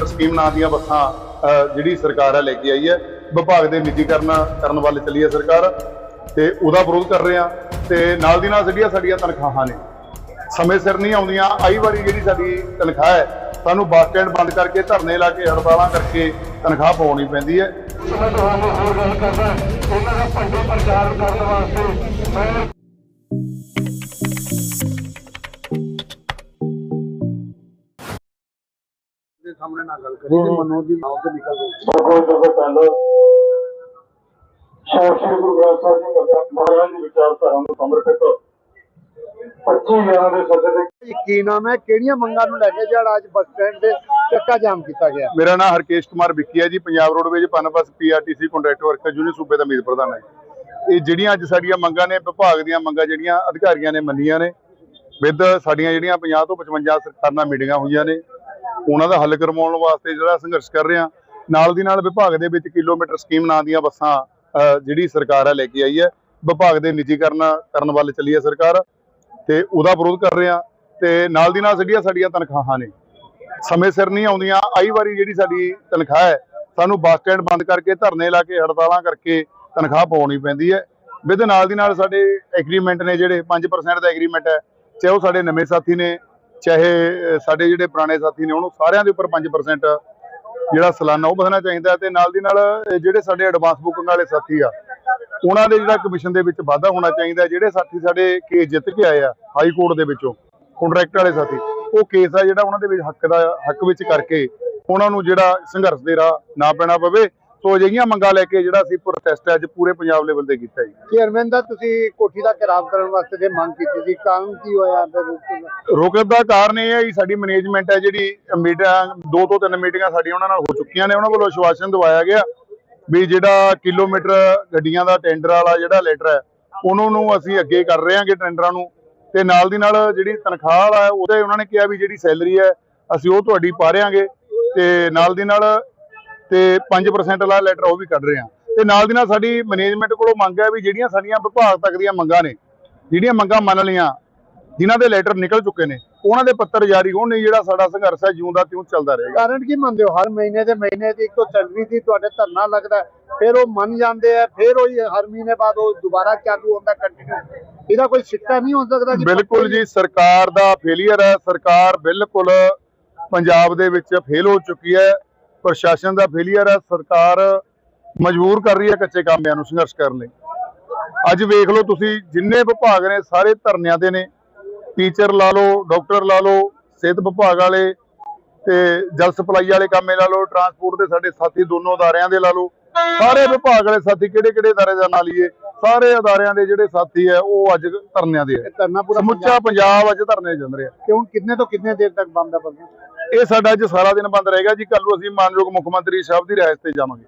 Kilometre scheme ਨਾਂ ਦੀਆਂ ਬੱਸਾਂ ਜਿਹੜੀ ਸਰਕਾਰ ਹੈ ਲੈ ਕੇ ਆਈ ਹੈ, ਵਿਭਾਗ ਦੇ ਨਿੱਜੀਕਰਨ ਕਰਨ ਵੱਲ ਚੱਲੀ ਹੈ ਸਰਕਾਰ ਤੇ ਉਹਦਾ ਵਿਰੋਧ ਕਰ ਰਹੇ ਆ ਤੇ ਨਾਲ ਦੀ ਨਾਲ ਜਿਹੜੀਆਂ ਸਾਡੀਆਂ ਤਨਖਾਹਾਂ ਨੇ, ਸਮੇਂ ਸਿਰ ਨਹੀਂ ਆਉਂਦੀਆਂ, ਆਈ ਵਾਰੀ ਜਿਹੜੀ ਸਾਡੀ ਤਨਖਾਹ ਹੈ, ਸਾਨੂੰ ਬੱਸ ਸਟੈਂਡ ਬੰਦ ਕਰਕੇ ਧਰਨੇ ਲਾ ਕੇ ਹੜਤਾਲਾਂ ਕਰਕੇ ਤਨਖਾਹ ਪਾਉਣੀ ਪੈਂਦੀ ਹੈ। ਮੈਂ ਤੁਹਾਨੂੰ ਹੋਰ ਗੱਲ ਕਰਦਾ, ਇਹਨਾਂ ਦਾ ਭੰਡੇ ਪ੍ਰਚਾਰ ਕਰਨ ਵਾਸਤੇ ਮੈਂ ਸਾਹਮਣੇ ਨਾ ਗੱਲ ਕਰੀ ਤੇ ਮਨੋਜ ਦੀ ਮੌਤ ਨਿਕਲ ਗਈ। ਬਹੁਤ ਬਹੁਤ ਪਹਿਲਾਂ ਸ਼੍ਰੀ ਗੁਰੂ ਗ੍ਰੰਥ ਸਾਹਿਬ ਜੀ ਮਹਾਰਾਜ ਦੀ ਵਿਚਾਰਧਾਰਾ ਨੂੰ ਸਮਰਪਿਤ 25 ਗਿਆਰਾਂ ਦੇ ਸੱਦੇ ਦੇ ਕੀ ਨਾਮ ਹੈ? ਕਿਹੜੀਆਂ ਮੰਗਾਂ ਨੂੰ ਲੈ ਕੇ ਜਿਹੜਾ ਅੱਜ ਬੱਸ ਸਟੈਂਡ ਤੇ ਚੱਕਾ ਜਾਮ ਕੀਤਾ ਗਿਆ? ਮੇਰਾ ਨਾਮ ਹਰਕੇਸ਼ ਕੁਮਾਰ ਵਿੱਕੀ ਹੈ ਜੀ Punjab roadways Punbus PRTC contract worker union ਸੂਬੇ ਦਾ ਮੀਤ ਪ੍ਰਧਾਨ ਹੈ ਇਹ ਜਿਹੜੀਆਂ ਅੱਜ ਸਾਡੀਆਂ ਮੰਗਾਂ ਨੇ ਵਿਭਾਗ ਦੀਆਂ ਮੰਗਾਂ ਜਿਹੜੀਆਂ ਅਧਿਕਾਰੀਆਂ ਨੇ ਮੰਨੀਆਂ ਨੇ ਵਿਦ ਸਾਡੀਆਂ ਜਿਹੜੀਆਂ 50 ਤੋਂ 55 ਸਰਕਾਰ ਨਾਲ ਮੀਟਿੰਗਾਂ ਹੋਈਆਂ ਨੇ ਉਹਨਾਂ ਦਾ ਹੱਲ ਕਰਵਾਉਣ ਵਾਸਤੇ ਜਿਹੜਾ ਸੰਘਰਸ਼ ਕਰ ਰਹੇ ਹਾਂ। ਨਾਲ ਦੀ ਨਾਲ ਵਿਭਾਗ ਦੇ ਵਿੱਚ ਕਿਲੋਮੀਟਰ ਸਕੀਮ ਨਾਂ ਦੀਆਂ ਬੱਸਾਂ ਜਿਹੜੀ ਸਰਕਾਰ ਹੈ ਲੈ ਕੇ ਆਈ ਹੈ। ਵਿਭਾਗ ਦੇ ਨਿੱਜੀਕਰਨ ਕਰਨ ਵੱਲ ਚੱਲੀ ਹੈ ਸਰਕਾਰ ਤੇ ਉਹਦਾ ਵਿਰੋਧ ਕਰ ਰਹੇ ਹਾਂ ਤੇ ਨਾਲ ਦੀ ਨਾਲ ਜਿਹੜੀਆਂ ਸਾਡੀਆਂ ਤਨਖਾਹਾਂ ਨੇ। ਸਮੇਂ ਸਿਰ ਨਹੀਂ ਆਉਂਦੀਆਂ। ਆਈ ਵਾਰੀ ਜਿਹੜੀ ਸਾਡੀ ਤਨਖਾਹ ਹੈ, ਸਾਨੂੰ ਬੱਸ ਸਟੈਂਡ ਬੰਦ ਕਰਕੇ ਧਰਨੇ ਲਾ ਕੇ ਹੜਤਾਲਾਂ ਕਰਕੇ ਤਨਖਾਹ ਪਾਉਣੀ ਪੈਂਦੀ ਹੈ। ਵਿਦ ਨਾਲ ਦੀ ਨਾਲ ਸਾਡੇ ਐਗਰੀਮੈਂਟ ਨੇ ਜਿਹੜੇ 5% ਦਾ ਐਗਰੀਮੈਂਟ ਹੈ, ਚਾਹੇ ਉਹ ਸਾਡੇ ਨਵੇਂ ਸਾਥੀ ਨੇ ਚਾਹੇ ਸਾਡੇ ਜਿਹੜੇ ਪੁਰਾਣੇ ਸਾਥੀ ਨੇ, ਉਹਨੂੰ ਸਾਰਿਆਂ ਦੇ ਉੱਪਰ 5% ਜਿਹੜਾ ਸਾਲਾਨਾ ਉਹ ਵਧਣਾ ਚਾਹੀਦਾ ਤੇ ਨਾਲ ਦੀ ਨਾਲ ਜਿਹੜੇ ਸਾਡੇ ਐਡਵਾਂਸ ਬੁਕਿੰਗ ਵਾਲੇ ਸਾਥੀ ਆ, ਉਹਨਾਂ ਦੇ ਜਿਹੜਾ ਕਮਿਸ਼ਨ ਦੇ ਵਿੱਚ ਵਾਧਾ ਹੋਣਾ ਚਾਹੀਦਾ, ਜਿਹੜੇ ਸਾਥੀ ਸਾਡੇ ਕੇਸ ਜਿੱਤ ਕੇ ਆਏ ਆ ਹਾਈ ਕੋਰਟ ਦੇ ਵਿੱਚੋਂ ਕੰਟਰੈਕਟ ਵਾਲੇ ਸਾਥੀ, ਉਹ ਕੇਸ ਆ ਜਿਹੜਾ ਉਹਨਾਂ ਦੇ ਵਿੱਚ ਹੱਕ ਦਾ, ਹੱਕ ਵਿੱਚ ਕਰਕੇ, ਉਹਨਾਂ ਨੂੰ ਜਿਹੜਾ ਸੰਘਰਸ਼ ਦੇ ਰਾਹ ਨਾ ਪੈਣਾ ਪਵੇ ਸੋ ਅਜਿਹੀਆਂ ਮੰਗਾਂ ਲੈ ਕੇ ਜਿਹੜਾ ਅਸੀਂ ਪ੍ਰੋਟੈਸਟ ਅੱਜ ਪੂਰੇ ਪੰਜਾਬ ਲੈਵਲ ਤੇ ਕੀਤਾ ਜੀ। ਚੇਅਰਮੈਨ ਦਾ ਤੁਸੀਂ ਕੋਠੀ ਦਾ ਘਿਰਾਵ ਕਰਨ ਵਾਸਤੇ ਜੇ ਮੰਗ ਕੀਤੀ ਸੀ ਕਾਰਨ ਕੀ ਹੋਇਆ ਫਿਰ ਰੋਕਣ ਦਾ? ਦਾ ਕਾਰਨ ਇਹ ਹੈ ਜੀ ਸਾਡੀ ਮੈਨੇਜਮੈਂਟ ਹੈ ਜਿਹੜੀ ਮੀਟਿੰਗ ਦੋ ਤੋਂ ਤਿੰਨ ਮੀਟਿੰਗਾਂ ਸਾਡੀਆਂ ਉਹਨਾਂ ਨਾਲ ਹੋ ਚੁੱਕੀਆਂ ਨੇ ਉਹਨਾਂ ਵੱਲੋਂ ਆਸ਼ਵਾਸਨ ਦਵਾਇਆ ਗਿਆ ਵੀ ਜਿਹੜਾ ਕਿਲੋਮੀਟਰ ਗੱਡੀਆਂ ਦਾ ਟੈਂਡਰ ਵਾਲਾ ਜਿਹੜਾ ਲੈਟਰ ਹੈ ਉਹਨੂੰ ਨੂੰ ਅਸੀਂ ਅੱਗੇ ਕਰ ਰਹੇ ਹਾਂਗੇ ਟੈਂਡਰਾਂ ਨੂੰ। ਤੇ ਨਾਲ ਦੀ ਨਾਲ ਜਿਹੜੀ ਤਨਖਾਹ ਵਾਲਾ ਹੈ ਉਹਦੇ ਉਹਨਾਂ ਨੇ ਕਿਹਾ ਵੀ ਜਿਹੜੀ ਸੈਲਰੀ ਹੈ ਅਸੀਂ ਉਹ ਤੁਹਾਡੀ ਪਾ ਰਿਆਂਗੇ ਤੇ ਨਾਲ ਦੀ ਨਾਲ ਤੇ 5% ਵਾਲਾ ਲੈਟਰ ਉਹ ਵੀ ਕੱਢ ਰਹੇ ਹਾਂ। ਤੇ ਨਾਲ ਦੀ ਨਾਲ ਸਾਡੀ ਮੈਨੇਜਮੈਂਟ ਕੋਲੋਂ ਮੰਗ ਹੈ ਵੀ ਜਿਹੜੀਆਂ ਸਾਡੀਆਂ ਵਿਭਾਗ ਤੱਕ ਦੀਆਂ ਮੰਗਾਂ ਨੇ ਜਿਹੜੀਆਂ ਮੰਗਾਂ ਮੰਨ ਲਈਆਂ ਜਿਨ੍ਹਾਂ ਦੇ ਲੈਟਰ ਨਿਕਲ ਚੁੱਕੇ ਨੇ ਉਹਨਾਂ ਦੇ ਪੱਤਰ ਜਾਰੀ ਹੋਣ ਨਹੀਂ ਜਿਹੜਾ ਸਾਡਾ ਸੰਘਰਸ਼ ਹੈ ਜਿਉਂ ਦਾ ਤਿਉਂ ਚੱਲਦਾ ਰਹੇਗਾ। ਕਾਰਨ ਕੀ ਮੰਨਦੇ ਹੋ? ਹਰ ਮਹੀਨੇ ਦੇ ਮਹੀਨੇ ਦੀ ਇੱਕੋ ਸੈਲਰੀ ਦੀ ਤੁਹਾਡੇ ਧਰਨਾ ਲੱਗਦਾ ਫਿਰ ਉਹ ਮੰਨ ਜਾਂਦੇ ਆ ਫਿਰ ਉਹ ਹਰ ਮਹੀਨੇ ਬਾਅਦ ਉਹ ਦੁਬਾਰਾ ਚਾਲੂ ਹੁੰਦਾ ਕੰਟੀਨਿਊ ਇਹਦਾ ਕੋਈ ਸਿੱਟਾ ਨਹੀਂ ਹੋ ਸਕਦਾ ਕਿ ਬਿਲਕੁਲ ਜੀ ਸਰਕਾਰ ਦਾ ਫੇਲਿਅਰ ਹੈ ਸਰਕਾਰ ਬਿਲਕੁਲ ਪੰਜਾਬ ਦੇ ਵਿੱਚ ਫੇਲ ਹੋ ਚੁੱਕੀ ਹੈ। ਪ੍ਰਸ਼ਾਸਨ ਦਾ ਫੇਲਿਅਰ ਹੈ ਸਰਕਾਰ ਮਜਬੂਰ ਕਰ ਰਹੀ ਹੈ ਕੱਚੇ ਕਾਮਿਆਂ ਨੂੰ ਸੰਘਰਸ਼ ਕਰਨ ਲਈ। ਅੱਜ ਵੇਖ ਲਓ ਤੁਸੀਂ ਜਿੰਨੇ ਵਿਭਾਗ ਨੇ ਸਾਰੇ ਧਰਨਿਆਂ ਦੇ ਨੇ। ਟੀਚਰ ਲਾ ਲਓ ਡਾਕਟਰ ਲਾ ਲਓ ਸਿਹਤ ਵਿਭਾਗ ਵਾਲੇ ਤੇ ਜਲ ਸਪਲਾਈ ਵਾਲੇ ਕਾਮੇ ਲਾ ਲਓ ਟਰਾਂਸਪੋਰਟ ਦੇ ਸਾਡੇ ਸਾਥੀ ਦੋਨੋਂ ਅਦਾਰਿਆਂ ਦੇ ਲਾ ਲਓ। ਸਾਰੇ ਵਿਭਾਗ ਵਾਲੇ ਸਾਥੀ ਕਿਹੜੇ ਕਿਹੜੇ ਅਦਾਰੇ ਦਾ ਨਾਂ ਲਈਏ? ਸਾਰੇ ਅਦਾਰਿਆਂ ਦੇ ਜਿਹੜੇ ਸਾਥੀ ਹੈ ਉਹ ਅੱਜ ਧਰਨਿਆਂ ਦੇ ਹੈ ਧਰਨਾ ਪੂਰਾ ਸਮੁੱਚਾ ਪੰਜਾਬ ਅੱਜ ਧਰਨੇ ਚੱਲ ਰਿਹਾ। ਕਿਉਂ? ਕਿੰਨੇ ਤੋਂ ਕਿੰਨੇ ਦੇਰ ਤੱਕ ਬੰਦ ਆ ਬੰਦ? ਇਹ ਸਾਡਾ ਅੱਜ ਸਾਰਾ ਦਿਨ ਬੰਦ ਰਹੇਗਾ ਜੀ। ਕੱਲ ਨੂੰ ਅਸੀਂ ਮਾਨਯੋਗ ਮੁੱਖ ਮੰਤਰੀ ਸਾਹਿਬ ਦੀ ਰਿਹਾਇਸ਼ ਤੇ ਜਾਵਾਂਗੇ।